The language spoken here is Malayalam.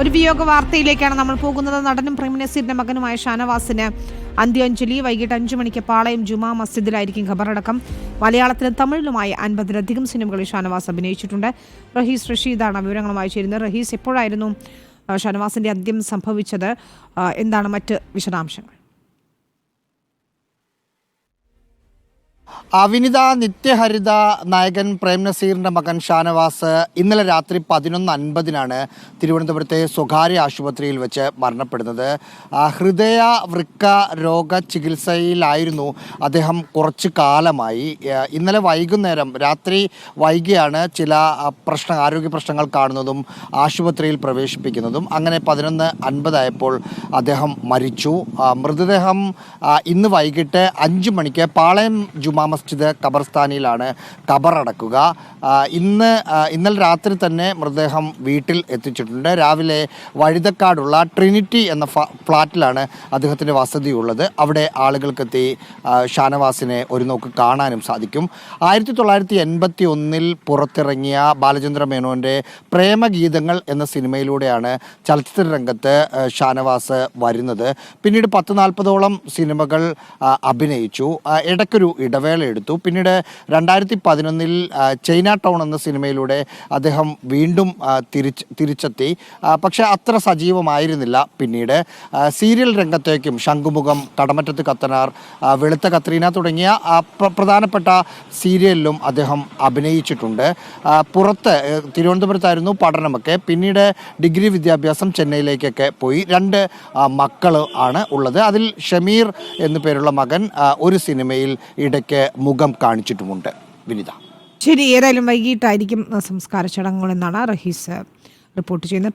ഒരു വിയോഗ വാർത്തയിലേക്കാണ് നമ്മൾ പോകുന്നത്. നടനും പ്രേമനസീറിന്റെ മകനുമായ ഷാനവാസിന് അന്ത്യാഞ്ജലി വൈകിട്ട് അഞ്ചു മണിക്ക് പാളയം ജുമാ മസ്ജിദിലായിരിക്കും ഖബറടക്കം. മലയാളത്തിലും തമിഴിലുമായി അൻപതിലധികം സിനിമകളിൽ ഷാനവാസ് അഭിനയിച്ചിട്ടുണ്ട്. റഹീസ് റഷീദാണ് വിവരങ്ങളുമായി ചേരുന്നത്. റഹീസ് എപ്പോഴായിരുന്നു ഷാനവാസിന്റെ അന്ത്യം സംഭവിച്ചത്? എന്താണ് മറ്റ് വിശദാംശങ്ങൾ? അവിനിത നിത്യഹരിത നായകൻ പ്രേം നസീറിന്റെ മകൻ ഷാനവാസ് ഇന്നലെ രാത്രി പതിനൊന്ന് അൻപതിനാണ് തിരുവനന്തപുരത്തെ സ്വകാര്യ ആശുപത്രിയിൽ വെച്ച് മരണപ്പെടുന്നത്. ഹൃദയ വൃക്ക രോഗ ചികിത്സയിലായിരുന്നു അദ്ദേഹം കുറച്ച് കാലമായി. ഇന്നലെ വൈകുന്നേരം രാത്രി വൈകിയാണ് ചില പ്രശ്ന ആരോഗ്യ പ്രശ്നങ്ങൾ കാണുന്നതും ആശുപത്രിയിൽ പ്രവേശിപ്പിക്കുന്നതും. അങ്ങനെ പതിനൊന്ന് അൻപതായപ്പോൾ അദ്ദേഹം മരിച്ചു. മൃതദേഹം ഇന്ന് വൈകിട്ട് അഞ്ച് മണിക്ക് പാളയം ജുമാ മസ്ജിദ് ഖബർസ്ഥാനിയിലാണ് ഖബറടക്കുക. ഇന്ന് ഇന്നലെ രാത്രി തന്നെ മൃതദേഹം വീട്ടിൽ എത്തിച്ചിട്ടുണ്ട്. രാവിലെ വഴുതക്കാടുള്ള ട്രിനിറ്റി എന്ന ഫ്ലാറ്റിലാണ് അദ്ദേഹത്തിന്റെ വസതിയുള്ളത്. അവിടെ ആളുകൾക്കെത്തി ഷാനവാസിനെ ഒരു നോക്ക് കാണാനും സാധിക്കും. ആയിരത്തി തൊള്ളായിരത്തി എൺപത്തി ഒന്നിൽ പുറത്തിറങ്ങിയ ബാലചന്ദ്ര മേനോന്റെ പ്രേമഗീതങ്ങൾ എന്ന സിനിമയിലൂടെയാണ് ചലച്ചിത്ര രംഗത്ത് ഷാനവാസ് വരുന്നത്. പിന്നീട് പത്ത് നാൽപ്പതോളം സിനിമകൾ അഭിനയിച്ചു. ഇടയ്ക്കൊരു ഇടവേള എടുത്തു. പിന്നീട് രണ്ടായിരത്തി പതിനൊന്നിൽ ചൈന ടൗൺ എന്ന സിനിമയിലൂടെ അദ്ദേഹം വീണ്ടും തിരിച്ച് തിരിച്ചെത്തി. പക്ഷെ അത്ര സജീവമായിരുന്നില്ല. പിന്നീട് സീരിയൽ രംഗത്തേക്കും ശംഖുമുഖം കടമറ്റത്ത് കത്തനാർ വെളുത്ത കത്രീന തുടങ്ങിയ പ്ര- പ്രധാനപ്പെട്ട സീരിയലിലും അദ്ദേഹം അഭിനയിച്ചിട്ടുണ്ട്. പുറത്ത് തിരുവനന്തപുരത്തായിരുന്നു പഠനമൊക്കെ. പിന്നീട് ഡിഗ്രി വിദ്യാഭ്യാസം ചെന്നൈയിലേക്കൊക്കെ പോയി. രണ്ട് മക്കൾ ആണ് ഉള്ളത്. അതിൽ ഷമീർ എന്നു പേരുള്ള മകൻ ഒരു സിനിമയിൽ ഇടയ്ക്ക് മുഖം കാണിച്ചിട്ടുമുണ്ട്. വിനിത. ശരി ഏതായാലും വൈകിട്ടായിരിക്കും സംസ്കാര ചടങ്ങുകൾ എന്നാണ് റഹീസ് റിപ്പോർട്ട് ചെയ്യുന്നത്.